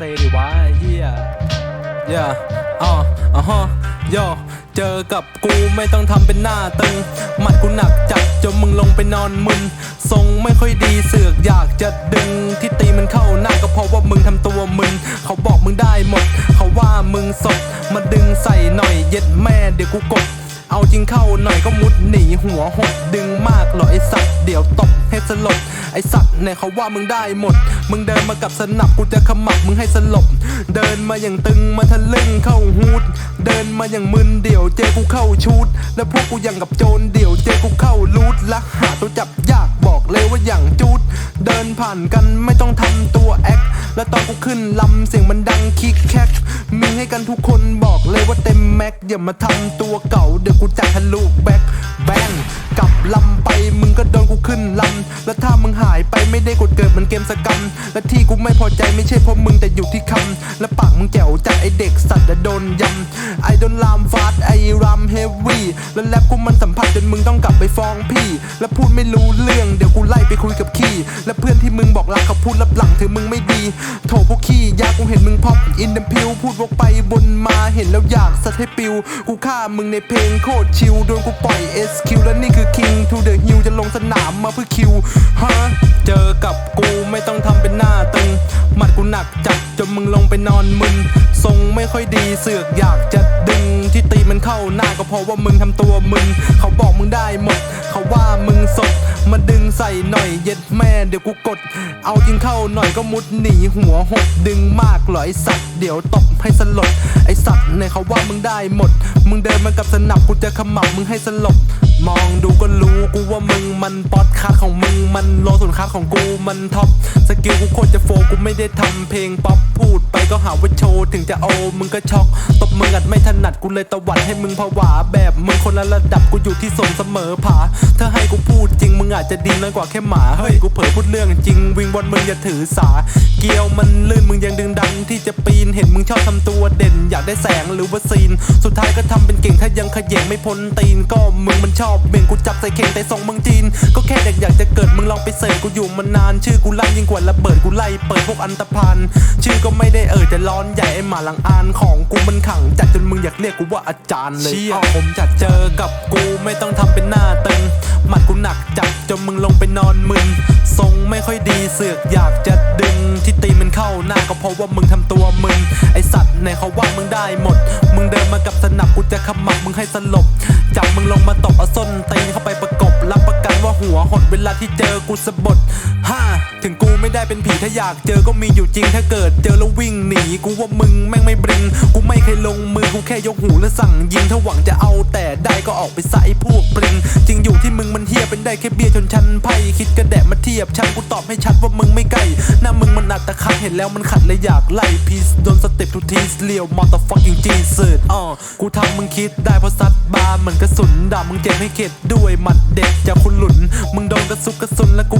ซดิวะไอ้เฮียย่อ๋ออ๋อฮะโยเจอกับกูไม่ต้องทำเป็นหน้าตึง หมัดกูหนักจัดจนมึงลงไปนอนมึนทรงไม่ค่อยดีเสือกอยากจะดึง ที่ตีมันเข้าหน้าก็เพราะว่ามึงทำตัวมึนเขาบอกมึงได้หมด เขาว่ามึงสดมาดึงใส่หน่อยเย็ดแม่เดี๋ยวกูกด เอาจริงเข้าหน่อยก็มุดหนีหัวหกดึงมากเหรอไอสัตว์เดี๋ยวตบให้สลบไอสัตว์เนี่ยเขาว่ามึงได้หมด มึงเดินมากับสนับกูจะขมับมึงให้สลบ เดินมาอย่างตึงมาทะลึ่งเข้าฮูด เดินมาอย่างมึนเดี่ยวเจอกูเข้าชูด แล้วพวกกูอย่างกับโจรเดี่ยวเจอกูเข้าลูดละหาตัวจับยาก บอกเลยว่าอย่างจูด เดินผ่านกันไม่ต้องทำตัวแอค แล้วตอนกูขึ้นลำเสียงมันดังคิกแคกมีให้กันทุกคนบอกเลยว่าเต็มแม็กอย่ามาทำตัวเก่าเดี๋ยวกูจะทะลุแบ็คแบงกลับลำไปมึงก็โดนกูขึ้นลำ ดเกิดเหมันเกมสกรรมและที่กูไม่พอใจไม่ใช่เพราะมึงแต่อยู่ที่คำและปากมึงแจ๋วจัดไอเด็กสัตว์จะโดนยำไอโดนลามฟาดไอรามเฮฟวี่แล้วแรปกูมันสัมผัสจนมึงต้องกลับไปฟ้องพี่ และพูดไม่รู้เรื่องเดี๋ยวกูไล่ไปคุย โถพวกขี้ยากูเห็นมึงพอปอินเดพิวพูดวกไปบนมาเห็นแล้วอยากสัตว์ให้ปิว กูฆ่ามึงในเพลงโคตรชิลโดนกูปล่อย SQ และนี่คือ King to the Hill จะลงสนามมาเพื่อคิวฮะเจอกับกูไม่ต้องทำเป็นหน้าตึงหมัดกูหนักจัดจนมึงลงไปนอนมึนทรงไม่ค่อยดีเสือกอยากจะดึงที่ตีมันเข้าหน้าก็เพราะว่ามึงทำตัวมึนเขาบอกมึงได้หมด เขาว่ามึงสดมาดึงใส่หน่อยเย็ดแม่เดี๋ยวกูกด เอาจิงเข้าหน่อยก็มุดหนีหัวหดดึงมากหรอไอสัตว์เดี๋ยวตบให้สลดไอสัตว์เนี่ยเขาว่ามึงได้หมด มึงเดินมากับสนับกูจะขมับมึงให้สลบมองดูก็รู้กูว่ามึงมันป๊อดคัดของมึงมันโลส่วนคัดของกูมันท็อปสกิลกูโคตรจะโฟกูไม่ได้ทำเพลงป๊อปพูด ก็หาว่าโชว์ถึงจะโอมึงก็ช็อกตบมืออัดไม่ถนัดกูเลยตะวัดให้มึงผวาแบบมึงคนละระดับกูอยู่ที่ส่งเสมอผาเธอให้กูพูดจริง อาจจะดีน้อยกว่าแค่หมา เฮ้ย กูเผลอพูดเรื่องจริง วิงบอลมึงอย่าถือสา เกียวมันลื่นมึงยังดึงดังที่จะปีน เห็นมึงชอบทำตัวเด่น อยากได้แสงหรือว่าซีน สุดท้ายก็ทำเป็นเก่งถ้ายังขยงไม่พ้นตีน ก็มึงมันชอบเบ่งกูจับใส่เข่งแต่ส่งมึงจีน ก็แค่เด็กอยากจะเกิดมึงลองไปเสิร์ชกูอยู่มานาน ชื่อกูลั่นยิ่งกว่าระเบิดกูไล่เปิดพวกอันตรพันชื่อก็ไม่ได้เอ่ยแต่ร้อนใหญ่ไอหมาหลังอานของกูมันขังจัดจนมึงอยากเรียกกูว่าอาจารย์เลยเชี่ยอ้าวผมจัดเจอกับกูไม่ต้องทำเป็นหน้าตึงหมัดกูหนักจัดจนมึงลงไปนอนมึนทรงไม่ค่อยดีเสือกอยากจะดึง ที่ตีมันเข้าหน้าก็เพราะว่ามึงทำตัวมึนไอสัตว์ในเขาว่ามึงได้หมด มึงเดินมากับสนับกูจะขมับมึงให้สลบจับมึงลงมาตบเอาส้นตีนเข้าไปประกบรับประกันว่าหัวหดเวลาที่เจอกูสะบดห้าถึงกูไม่ได้เป็นผีถ้าอยากเจอก็มีอยู่จริงถ้าเกิดเจอแล้ววิ่งหนีกูว่ามึงแม่งไม่บริง กูไม่เคยลงมือกูแค่ยกหูและสั่งยิงถ้าหวังจะเอาแต่ได้ก็ออกไปใส่พวกปริงจริง ได้แค่เบียร์ชนชั้นไพ่คิดกระแดะมาเทียบชั้นกูตอบให้ชัดว่ามึงไม่ใกล้หน้ามึงมันอัดตะคัดเห็นแล้วมันขัดเลยอยากไล่พีซโดนสเต็ปทุกทีเลียวมอเตอร์ฟักยิงจีเสิร์ตอ๋อกูทำมึงคิดได้เพราะซัดบาร์เหมือนกระสุนด่ามึงเจ็บให้เข็ดด้วยหมัดเด็ดจากคุณหลุนมึงโดนกระสุกกระสุนแล้วกู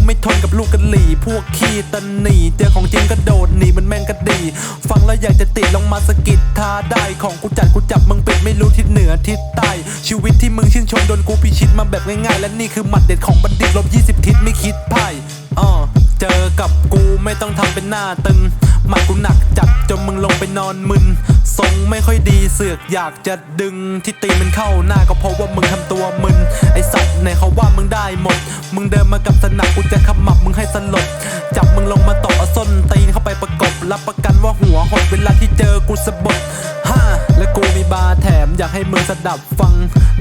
กับลูกกะหลี่พวกขี้ตันหนีเจอของจริงก็โดดหนีมันแม่งกระดี ฟังแล้วอยากจะติดลงมาสะกิดทาได้ของกูจัดกูจับมึงปิดไม่รู้ทิศเหนือทิศใต้ ชีวิตที่มึงชื่นชมโดนกูพิชิตมาแบบง่ายๆ และนี่คือหมัดเด็ดของบัณฑิตลบ20 ทิศไม่คิดพ่ายอ้อเจอกับกูไม่ต้องทำเป็นหน้าตึงหมัดกูหนักจัดจนมึงลงไปนอนมึน ทรงไม่ค่อยดีเสือกอยากจะดึงที่ตีมันเข้าหน้าก็เพราะว่ามึงทำตัวมึน ไอสัตว์ในเขาว่ามึงได้หมด มึงเดินมากับสนับกูจะขมับมึงให้สลบ จับมึงลงมาตบเอาส้นตีนเข้าไปประกบ รับประกันว่าหัวหดเวลาที่เจอกูสะบดห้าและกูมีบาแถมอยากให้มึงสดับฟัง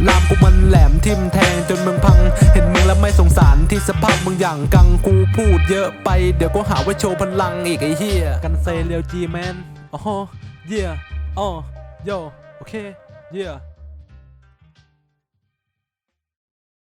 ลามกูมันแหลมทิ่มแทงจนมึงพัง เห็นมึงแล้วไม่สงสารที่สภาพมึงอย่างกังกูพูดเยอะไปเดี๋ยวก็หาว่าโชว์พลังอีกไอ้เหี้ยกันเซเรียวจีแมนอ๋อเย่อ๋อโย โอเคเย่